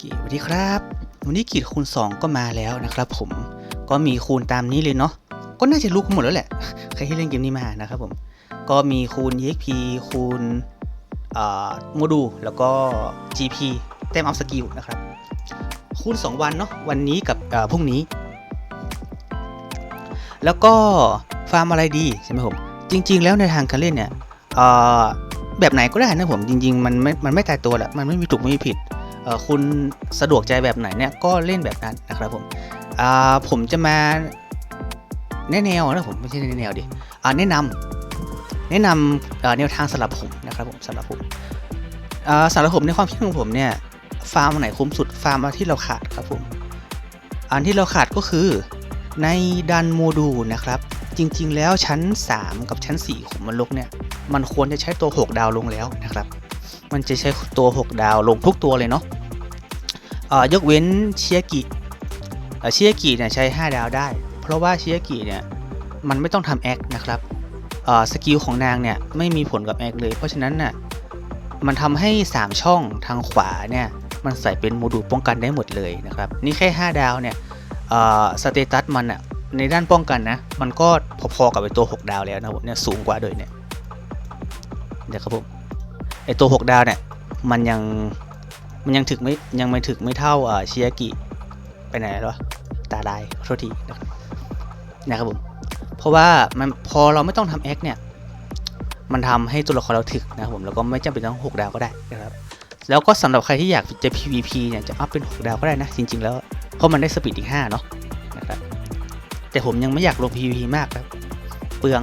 กีสวัสดีครับ วันนี้กีดคูณ 2 ก็มาแล้วนะครับผมก็มีคูณตามนี้เลยเนาะก็น่าจะรู้กันหมดแล้วแหละ ใครที่เล่นเกมนี้มานะครับผมก็มีคูณ EXP คูณโมดูลแล้วก็ GP แต้มอัพสกิลนะครับ คูณ 2 วันเนาะวันนี้กับพรุ่งนี้ แล้วก็ฟาร์มอะไรดีใช่ไหมผมจริง ๆ แล้วในทางการเล่นเนี่ยแบบไหนก็ได้นะผมจริง ๆ มันไม่มันไม่ตายตัวแหละมันไม่มีถูกไม่มีผิด คุณสะดวกใจแบบไหนเนี่ยก็เล่นแบบนั้นนะครับผมผมจะมาแนะแนวนะผมไม่ใช่แนะแนวดิแนะนำแนะนำแนวทางสำหรับผมนะครับผมสำหรับผมสำหรับผมในความคิดของผมเนี่ยฟาร์มอันไหนคุ้มสุดฟาร์มอันที่เราขาดครับผมอันที่เราขาดก็คือในดันโมดูลนะครับ จริงๆ แล้วชั้น 3 กับชั้น 4 ของมันลกเนี่ย มันควรจะใช้ตัว 6 ดาวลงแล้วนะครับ มันจะใช้ตัว 6 ดาวลงทุกตัวเลยเนาะ ยกเว้นเชียกิเชียกิเนี่ยใช้ 5 ดาวได้ เพราะว่าเชียกิเนี่ยมันไม่ต้องทำแอคนะครับสกิลของนางเนี่ยไม่มีผลกับแอคเลย เพราะฉะนั้นน่ะมันทำให้ 3 ช่องทางขวาเนี่ยมันใส่เป็นโมดูลป้องกันได้หมดเลยนะครับ นี่แค่ 5 ดาวเนี่ยสเตตัสมันอะในด้านป้องกันนะ มันก็พอๆกับไอตัว 6 ดาวแล้วนะผมเนี่ยสูงกว่าด้วยเนี่ยเดี๋ยวครับผมไอตัว 6 ดาวเนี่ยมันยัง มันยังถึกไม่ยังไม่ถึกไม่เท่าเอ่อเชียกิไปไหนแล้วตาลายขอโทษทีนะครับผมเพราะว่ามันพอเราไม่ต้องทำแอคเนี่ยมันทำให้ตัวละครเราถึกนะครับผมแล้วก็ไม่จำเป็นต้อง 6 ดาวก็ได้นะครับแล้วก็สำหรับใครที่อยากจะ PVP เนี่ยจะอัพเป็น 6 ดาวก็ได้นะ จริง ๆ แล้วเพราะมันได้สปีดอีก5เนาะนะครับแต่ผมยังไม่อยากลง PVP มากครับเปลือง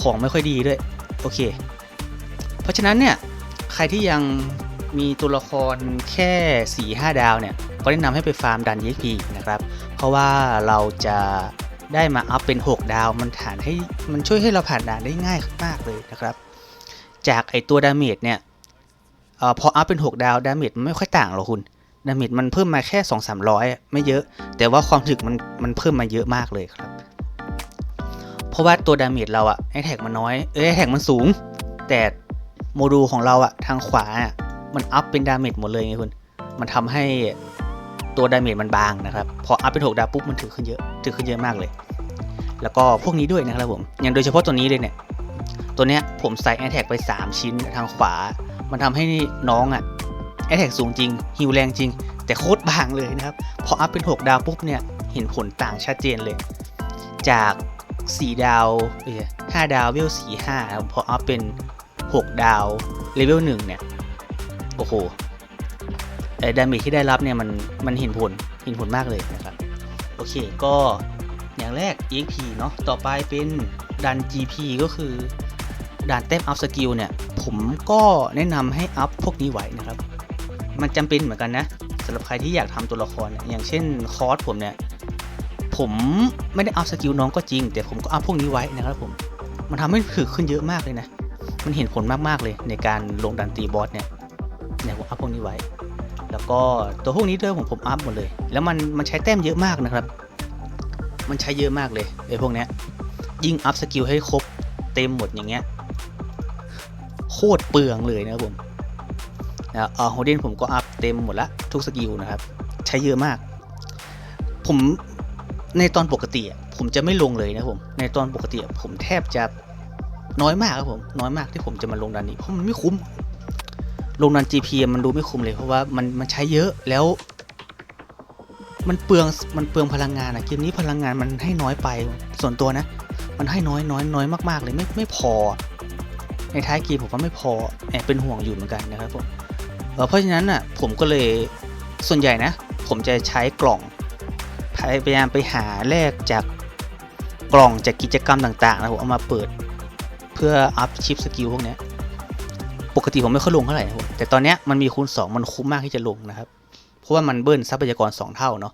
ของไม่ค่อยดีด้วย โอเค เพราะฉะนั้นเนี่ย ใครที่ยัง มีตัวละครแค่ 4 5 ดาวเนี่ย ก็แนะนำให้ไปฟาร์มดัน EXP นะครับ เพราะว่าเราจะได้มาอัพเป็น 6 ดาว มันฐานให้มันช่วยให้เราผ่านด่านได้ง่ายมากเลยนะครับ จากไอตัวดาเมจเนี่ยออพออัพเป็น 6 ดาวดาเมจมันไม่ค่อยต่างหรอกคุณดาเมจมันเพิ่มมาแค่2 3 0 0 ไม่เยอะ แต่ว่าความถึกมันมันเพิ่มมาเยอะมากเลยครับ เพราะว่าตัวดาเมจเราอะไอแท็กมันน้อยเอ้ยไอแท็กมันสูง แต่โมดูลของเราอะทางขวาอะ มันอัพเป็นดาเมจหมดเลยไงคุณมันทำให้ตัวดาเมจมันบางนะครับ พออัพเป็น 6 ดาวปุ๊บมันถือขึ้นเยอะถือขึ้นเยอะมากเลย แล้วก็พวกนี้ด้วยนะครับผมอย่างโดยเฉพาะตัวนี้เลยเนี่ย ตัวเนี้ยผมใส่แอ t แท็กไป 3 ชิ้นทางขวา มันทำให้น้องอะแอ t แท็กสูงจริงฮิวแรงจริง แต่โคตรบางเลยนะครับ พออัพเป็น 6 ดาวปุ๊บเนี่ยเห็นผลต่างชัดเจนเลย จาก 4 ดาวเอ้ย5ดาวเวล4 5ครับพออัพเป็น 6 ดาวเลเวล1เนี่ย โอ้โหไอ้ดาเมจที่ได้รับเนี่ยมันมันเห็นผลเห็นผลมากเลยนะครับ โอเคก็อย่างแรก EXP เนาะต่อไปเป็นดัน GP ก็คือด่านแต้มอัพสกิลเนี่ย ผมก็แนะนำให้อัพพวกนี้ไว้นะครับ มันจำเป็นเหมือนกันนะสำหรับใครที่อยากทำตัวละครเนี่ยอย่างเช่นคอร์สผมเนี่ย ผมไม่ได้อัพสกิลน้องก็จริง แต่ผมก็อัพพวกนี้ไว้นะครับผม มันทำให้ถึกขึ้นเยอะมากเลยนะ มันเห็นผลมากๆเลยในการลงดันตีบอสเนี่ย อัพพวกนี้ไว้ แล้วก็ตัวพวกนี้ด้วยผมผมอัพหมดเลย แล้วมันมันใช้แต้มเยอะมากนะครับ มันใช้เยอะมากเลยไอ้พวกเนี้ยยิ่งอัพสกิลให้ครบเต็มหมดอย่างเงี้ยโคตรเปลืองเลยนะครับผมนะเออโฮเดนผมก็อัพเต็มหมดละทุกสกิลนะครับ ใช้เยอะมาก ผมในตอนปกติผมจะไม่ลงเลยนะผม ในตอนปกติผมแทบจะน้อยมากครับผม น้อยมากที่ผมจะมาลงดันนี้เพราะมันไม่คุ้ม ลงดัน GP มันดูไม่คุ้มเลยเพราะว่ามันมันใช้เยอะแล้ว มันเปลืองมันเปลืองพลังงานอะเกมนี้พลังงานมันให้น้อยไปส่วนตัวนะ มันให้น้อยน้อยน้อยมากๆเลยไม่ไม่พอ ในท้ายเกมผมว่าไม่พอแอบเป็นห่วงอยู่เหมือนกันนะครับผมเเพราะฉะนั้นอะผมก็เลยส่วนใหญ่นะ ผมจะใช้กล่องพยายามไปหาแลกจากกล่องจากกิจกรรมต่างๆนะผมเอามาเปิด เพื่ออัพชิปสกิลพวกเนี้ย ปกติผมไม่ค่อยลงเท่าไหร่แต่ตอนนี้มันมีคูณ 2 มันคุ้มมากที่จะลงนะครับ เพราะว่ามันเบิ้ลทรัพยากร 2 เท่าเนาะ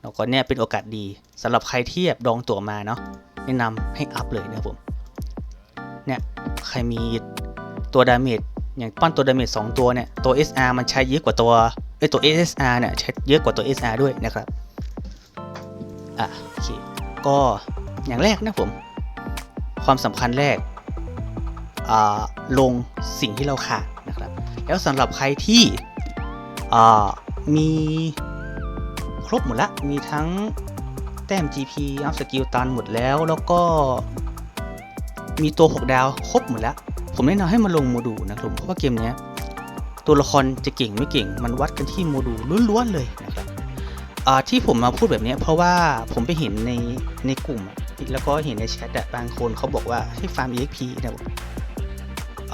แล้วก็เนี่ยเป็นโอกาสดีสำหรับใครที่แบบดองตั๋วมาเนาะแนะนำให้อัพเลยนะผมเนี่ยใครมีตัวดาเมจอย่างปั้นตัวดาเมจ2ตัวเนี่ยตัว SR มันใช้เยอะกว่าตัวเอ้ตัว SSR เนี่ยใช้เยอะกว่าตัว SR ด้วยนะครับอะโอเคก็อย่างแรกนะผม ความสำคัญแรกอ่า ลงสิ่งที่เราขาดนะครับ แล้วสำหรับใครที่มีครบหมดละ มีทั้งแต้ม GP อัพสกิลตันหมดแล้ว แล้วก็มีตัว 6 ดาวครบหมดแล้ว ผมแนะนำให้มาลงโมดูลนะครับเพราะว่าเกมนี้ตัวละครจะเก่งไม่เก่ง มันวัดกันที่โมดูลล้วนๆเลยนะครับที่ผมมาพูดแบบนี้เพราะว่าผมไปเห็นในในกลุ่ม แล้วก็เห็นในแชทอะบางคนเขาบอกว่าให้ฟาร์ม EXP นะครับ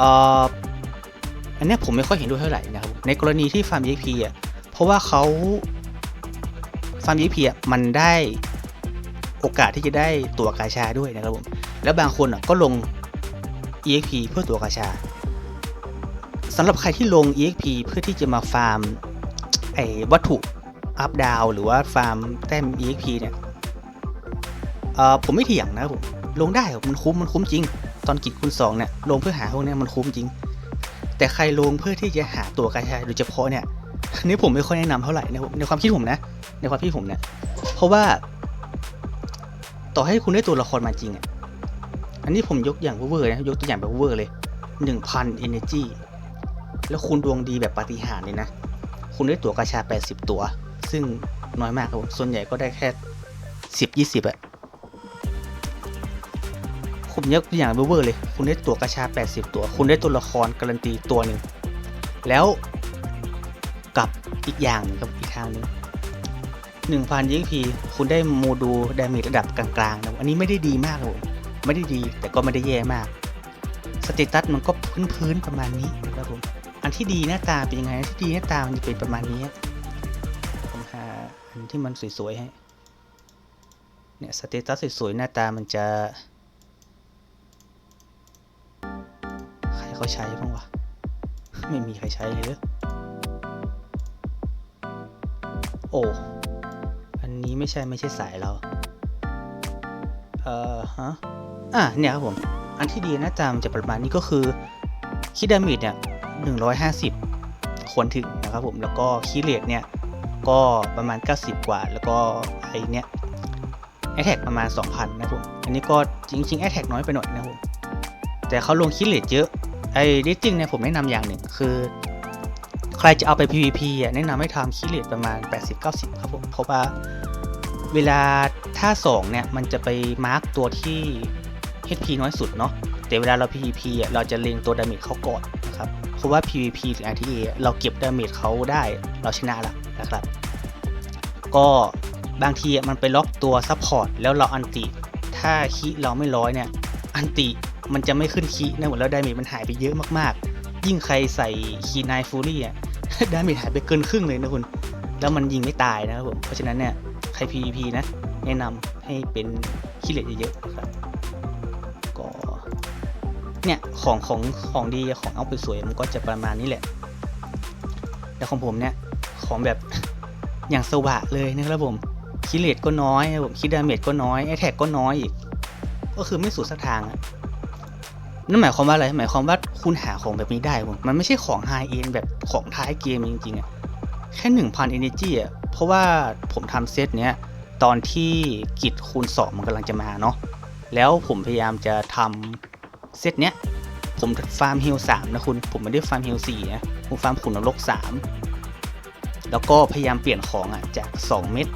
อันนี้ผมไม่ค่อยเห็นด้วยเท่าไหร่นะครับในกรณีที่ฟาร์ม EXP อะเพราะว่าเขาฟาร์ม EXP อะมันได้โอกาสที่จะได้ตัวกาชาด้วยนะครับผมแล้วบางคนอะก็ลง EXP เพื่อตัวกาชาสำหรับใครที่ลง EXP เพื่อที่จะมาฟาร์มไอ้วัตถุอัพดาวหรือว่าฟาร์มแต้ม EXP เนี่ยผมไม่เถียงนะครับผมลงได้มันคุ้มมันคุ้มจริง ตอนกิจคุณสองเนี่ยลงเพื่อหาพวกนี้มันคุ้มจริง แต่ใครลงเพื่อที่จะหาตัวกาชาโดยเฉพาะเนี่ยอันนี้ผมไม่ค่อยแนะนำเท่าไหร่ในในความคิดผมนะ ในความคิดผมเนี่ยเพราะว่า ต่อให้คุณได้ตัวละครมาจริงอะอันนี้ผมยกอย่างเวอร์นะยกตัวอย่างแบบเวอร์เลย1,000 energy แล้วคุณดวงดีแบบปาฏิหาริย์เลยนะ คุณได้ตัวกาชา 80 ตัว ซึ่งน้อยมากครับผม ส่วนใหญ่ก็ได้แค่ 10 20อะ ผมยกตัวอย่างเวอร์เลย คุณได้ตัวกาชา 80 ตัว คุณได้ตัวละครการันตีตัวหนึ่ง แล้วกับอีกอย่างกับอีกทางหนึงหนึ่งพันยี่พีคุณได้โมดูลดาเมจระดับกลางๆนะอันนี้ไม่ได้ดีมากครับผมไม่ได้ดีแต่ก็ไม่ได้แย่มาก สเตตัสมันก็พื้นๆประมาณนี้นะครับผม อันที่ดีหน้าตาเป็นยังไงอันที่ดีหน้าตามันจะเป็นประมาณนี้ผมหาอันที่มันสวยๆให้ เนี่ยสเตตัสสวยๆหน้าตามันจะ เขาใช้บ้างวะ ไม่มีใครใช้เลยหรอโอ้ อันนี้ไม่ใช่ไม่ใช่สายเรา เอ่อฮะ อะเนี่ยครับผม อันที่ดีน้าตามันจะประมาณนี้ก็คือคิดดาเมจเนี่ย150ควรถึงนะครับผม แล้วก็คีเลตเนี่ยก็ประมาณ 90 กว่า แล้วก็ไอเนี่ยแอทแทกประมาณ 2,000 นะครับผม อันนี้ก็จริงๆแอทแทกน้อยไปหน่อยนะครับผม แต่เขาลงคิเลตเยอะ ไอ้ดิจิงเนี่ยผมแนะนำอย่างหนึ่งคือ ใครจะเอาไป PVP อะแนะนำให้ทำคิเลตประมาณ 80-90 ครับผมเพราะว่าเวลาท่า2เนี่ย มันจะไปมาร์กตัวที่ HP น้อยสุดเนาะแต่เวลาเรา PVP อะเราจะเล็งตัวดาเมจเขาก่อนนะครับเพราะว่า PVP หรือ RTA อ่เราเก็บดาเมจเขาได้เราชนะละนะครับ ก็บางทีอะมันไปล็อกตัวซัพพอร์ตแล้วเราอันติ ถ้าคีเราไม่ร้อยเนี่ย อันติ มันจะไม่ขึ้นคีนะหมดแล้วดาเมจมันหายไปเยอะมากๆ ยิ่งใครใส่คีนายฟูรี่อะดาเมจหายไปเกินครึ่งเลยนะคุณ แล้วมันยิงไม่ตายนะครับผมเพราะฉะนั้นเนี่ยใคร PVP นะแนะนำให้เป็นคิเลตเยอะๆครับก็เนี่ยของของของดีของเอาไปสวยมันก็จะประมาณนี้แหละแต่ของผมเนี่ยของแบบอย่างสวะเลยนะครับผมคิเลตก็น้อยครับผมคิดดาเมจก็น้อยไอแท็กก็น้อยอีก ก็คือไม่สุดสักทางอะ นั่นหมายความว่าอะไร หมายความว่าคุณหาของแบบนี้ได้ผมมันไม่ใช่ของไฮเอ็นแบบของท้ายเกมจริงๆอะแค่1,000 energy อะเพราะว่าผมทำเซตเนี้ยตอนที่กิจคูณ 2 มันกำลังจะมาเนาะแล้วผมพยายามจะทำเซตเนี้ยผมฟาร์มเฮลสามนะคุณ ผมไม่ได้ฟาร์มเฮลสี่นะผมฟาร์มขุนนรกสามแล้วก็พยายามเปลี่ยนของอะจาก 2 เม็ด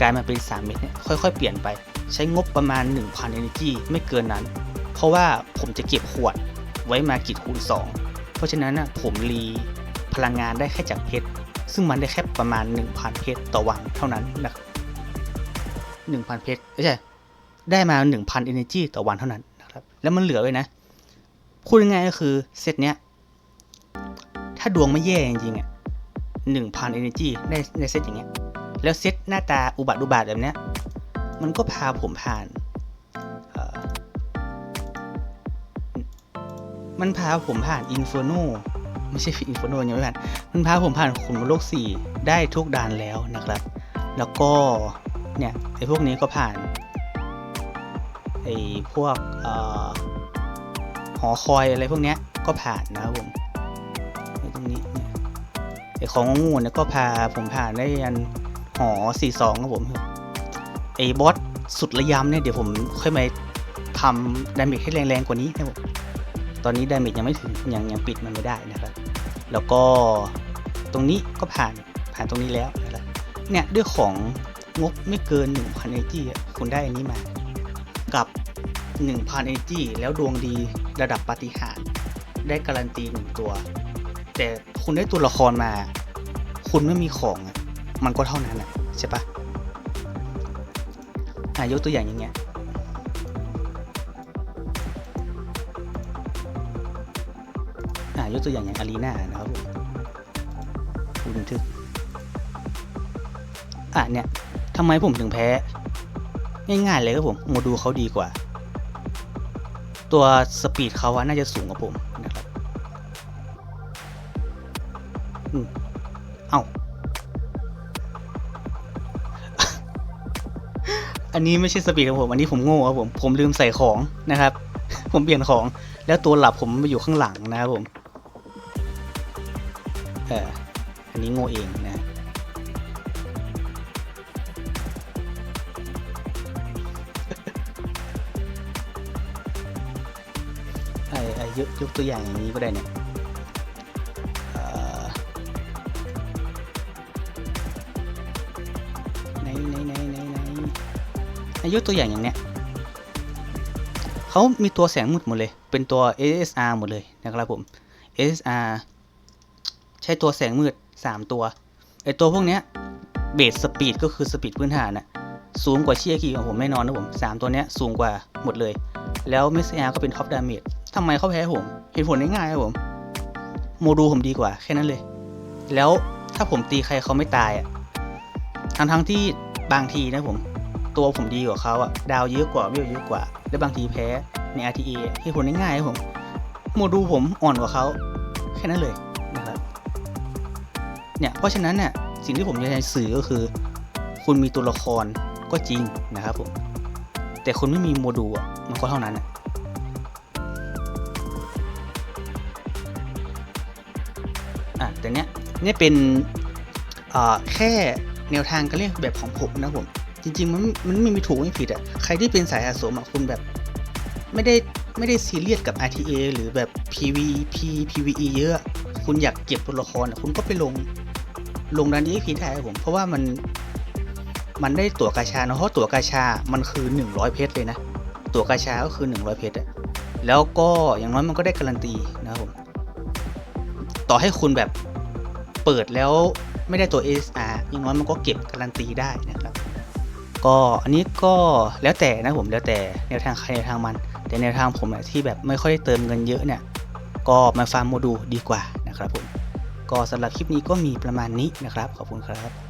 กลายมาเป็น 3 เม็ดเนี่ยค่อยๆ เปลี่ยนไป ใช้งบประมาณ 1,000 energy ไม่เกินนั้น เพราะว่าผมจะเก็บขวดไว้มากิจคูณ 2 เพราะฉะนั้นน่ะผมรีพลังงานได้แค่จากเพชร ซึ่งมันได้แค่ประมาณ 1,000 เพชรต่อวันเท่านั้นนะครับ1,000 เพชรไม่ใช่ได้มา 1,000 energy ต่อวันเท่านั้นนะครับ แล้วมันเหลือไว้นะ พูดง่ายๆก็คือเซตเนี้ย ถ้าดวงไม่แย่จริงๆอะ1,000 energy ได้ในเซตอย่างเงี้ย แล้วเซตหน้าตาอุบัติอุบาทแบบเนี้ย มันก็พาผมผ่าน มันพาผมผ่านอินฟ r โนไม่ใช่อินฟ r โนยังไม่ผ่าน มันพาผมผ่านขุนโลก 4 ได้ทุกด่านแล้วนะครับ แล้วก็เนี่ยไอ้พวกนี้ก็ผ่านไอ้พวกออหอคอยอะไรพวกเนี้ยก็ผ่านนะครับผมไอ้ตรงนี้ไอ้ของงูเนี่ยก็พาผมผ่านได้ยันหอ 42ครับผมไอ้บอสสุดระยำเนี่ยเดี๋ยวผมค่อยมาทำดาเมจให้แรงๆกว่านี้นะผม ตอนนี้ดาเมจยังไม่ถึงยังยังปิดมันไม่ได้นะครับ แล้วก็ตรงนี้ก็ผ่านผ่านตรงนี้แล้วนะครับเนี่ยด้วยของงบไม่เกิน 1,000 energy อะคุณได้อันนี้มา กับ 1,000 energy แล้วดวงดีระดับปาฏิหาริย์ได้การันตีหนึ่งตัว แต่คุณได้ตัวละครมา คุณไม่มีของมันก็เท่านั้นอะใช่ปะอะยกตัวอย่างอย่างเงี้ย ตัวอย่างอย่างอารีนานะครับผมดูบันทึกอะเนี่ยทำไมผมถึงแพ้ ง่ายๆเลยครับผมโมดูเขาดีกว่า ตัวสปีดเขาอะน่าจะสูงกว่าผมนะครับอืมเอ้าอันนี้ไม่ใช่สปีดของผม อันนี้ผมโง่ครับผม ผมลืมใส่ของนะครับ ผมเปลี่ยนของ แล้วตัวหลับผมมาอยู่ข้างหลังนะครับผม นี้โง่เองนะไอ้ไอ้ยกยกตัวอย่างอย่างนี้ก็ได้เนี่ยไหนไหนไหนไหนไหนไอ้ยกตัวอย่างอย่างเนี้ยเขามีตัวแสงมืดหมดเลย เป็นตัว SSR หมดเลยนะครับผม SSR ใช้ตัวแสงมืด 3 ตัวไอตัวพวกเนี้ยเบสสปีดก็คือสปีดพื้นฐานอะสูงกว่าเชียร์คีของผมแน่นอนนะผม 3 ตัวเนี้ยสูงกว่าหมดเลย แล้วเมสเซียก็เป็นท็อปดาเมจทำไมเขาแพ้ผม เหตุผลง่ายๆครับผม โมดูลผมดีกว่าแค่นั้นเลย แล้วถ้าผมตีใครเขาไม่ตายอะทั้งทั้งๆที่บางทีนะผม ตัวผมดีกว่าเขาอะดาวเยอะกว่าเวลเยอะกว่า และบางทีแพ้ใน RTA เหตุผลง่ายๆครับผม โมดูลผมอ่อนกว่าเขาแค่นั้นเลย เนี่ยเพราะฉะนั้นเนี่ยสิ่งที่ผมจะสื่อก็คือ คุณมีตัวละครก็จริงนะครับผมแต่คุณไม่มีโมดูลมันก็เท่านั้นอะอะแต่เนี้ยเนี่ยเป็นอ่าแค่แนวทางการเล่นแบบของผมนะผมจริงๆมันมันไม่มีถูกไม่ผิดอะใครที่เป็นสายสะสมอะคุณแบบไม่ได้ไม่ได้ซีเรียสกับ RTA หรือแบบ PVP PVE เยอะ คุณอยากเก็บตัวละครคุณก็ไปลงลงดันดีพีได้ผม เพราะว่ามันมันได้ตั๋วกาชาเนอะเพราะตั๋วกาชา มันคือ 100 เพชรเลยนะ ตั๋วกาชาก็คือ 100 เพชรอะแล้วก็อย่างน้อยมันก็ได้การันตีนะครับผม ต่อให้คุณแบบเปิดแล้วไม่ได้ตัว SR อย่างน้อยมันก็เก็บการันตีได้นะครับ ก็อันนี้ก็แล้วแต่นะผมแล้วแต่แนวทางใครแนวทางมัน แต่แนวทางผมเนี่ยที่แบบไม่ค่อยได้เติมเงินเยอะเนี่ย ก็มาฟาร์มโมดูลดีกว่า นะครับผมก็สำหรับคลิปนี้ก็มีประมาณนี้นะครับ ขอบคุณครับ